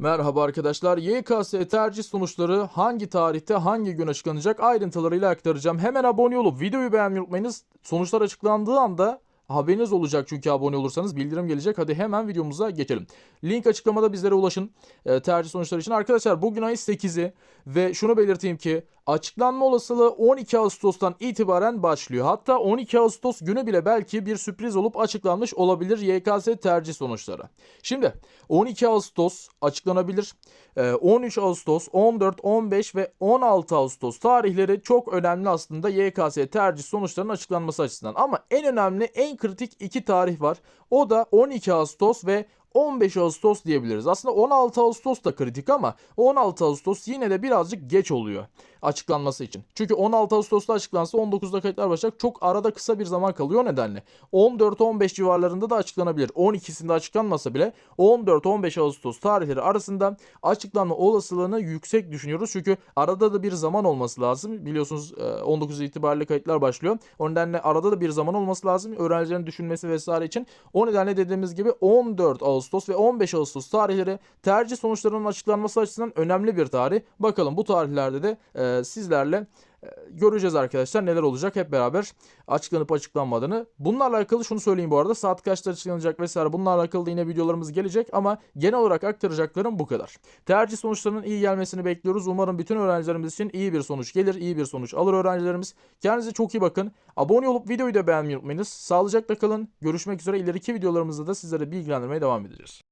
Merhaba arkadaşlar. YKS tercih sonuçları hangi tarihte hangi gün açıklanacak ayrıntılarıyla aktaracağım. Hemen abone olup videoyu beğenmeyi unutmayınız. Sonuçlar açıklandığı anda haberiniz olacak çünkü abone olursanız bildirim gelecek. Hadi hemen videomuza geçelim. Link açıklamada bizlere ulaşın e, tercih sonuçları için. Arkadaşlar bugün ayın 8'i ve şunu belirteyim ki açıklanma olasılığı 12 Ağustos'tan itibaren başlıyor. Hatta 12 Ağustos günü bile belki bir sürpriz olup açıklanmış olabilir YKS tercih sonuçları. Şimdi 12 Ağustos açıklanabilir. Ee, 13 Ağustos, 14, 15 ve 16 Ağustos tarihleri çok önemli aslında YKS tercih sonuçlarının açıklanması açısından. Ama en önemli, en kritik iki tarih var. O da 12 Ağustos ve 15 Ağustos diyebiliriz. Aslında 16 Ağustos da kritik ama 16 Ağustos yine de birazcık geç oluyor açıklanması için. Çünkü 16 Ağustos'ta açıklansa 19'da kayıtlar başlayacak. Çok arada kısa bir zaman kalıyor nedenle. 14-15 civarlarında da açıklanabilir. 12'sinde açıklanmasa bile 14-15 Ağustos tarihleri arasında açıklanma olasılığını yüksek düşünüyoruz. Çünkü arada da bir zaman olması lazım. Biliyorsunuz e, 19 itibariyle kayıtlar başlıyor. O nedenle arada da bir zaman olması lazım. Öğrencilerin düşünmesi vesaire için. O nedenle dediğimiz gibi 14 Ağustos ve 15 Ağustos tarihleri tercih sonuçlarının açıklanması açısından önemli bir tarih. Bakalım bu tarihlerde de e, sizlerle göreceğiz arkadaşlar neler olacak hep beraber açıklanıp açıklanmadığını. Bunlarla alakalı şunu söyleyeyim bu arada saat kaçta açıklanacak vesaire bunlarla alakalı yine videolarımız gelecek ama genel olarak aktaracaklarım bu kadar. Tercih sonuçlarının iyi gelmesini bekliyoruz. Umarım bütün öğrencilerimiz için iyi bir sonuç gelir, iyi bir sonuç alır öğrencilerimiz. Kendinize çok iyi bakın. Abone olup videoyu da beğenmeyi unutmayınız. Sağlıcakla kalın. Görüşmek üzere. İleriki videolarımızda da sizlere bilgilendirmeye devam edeceğiz.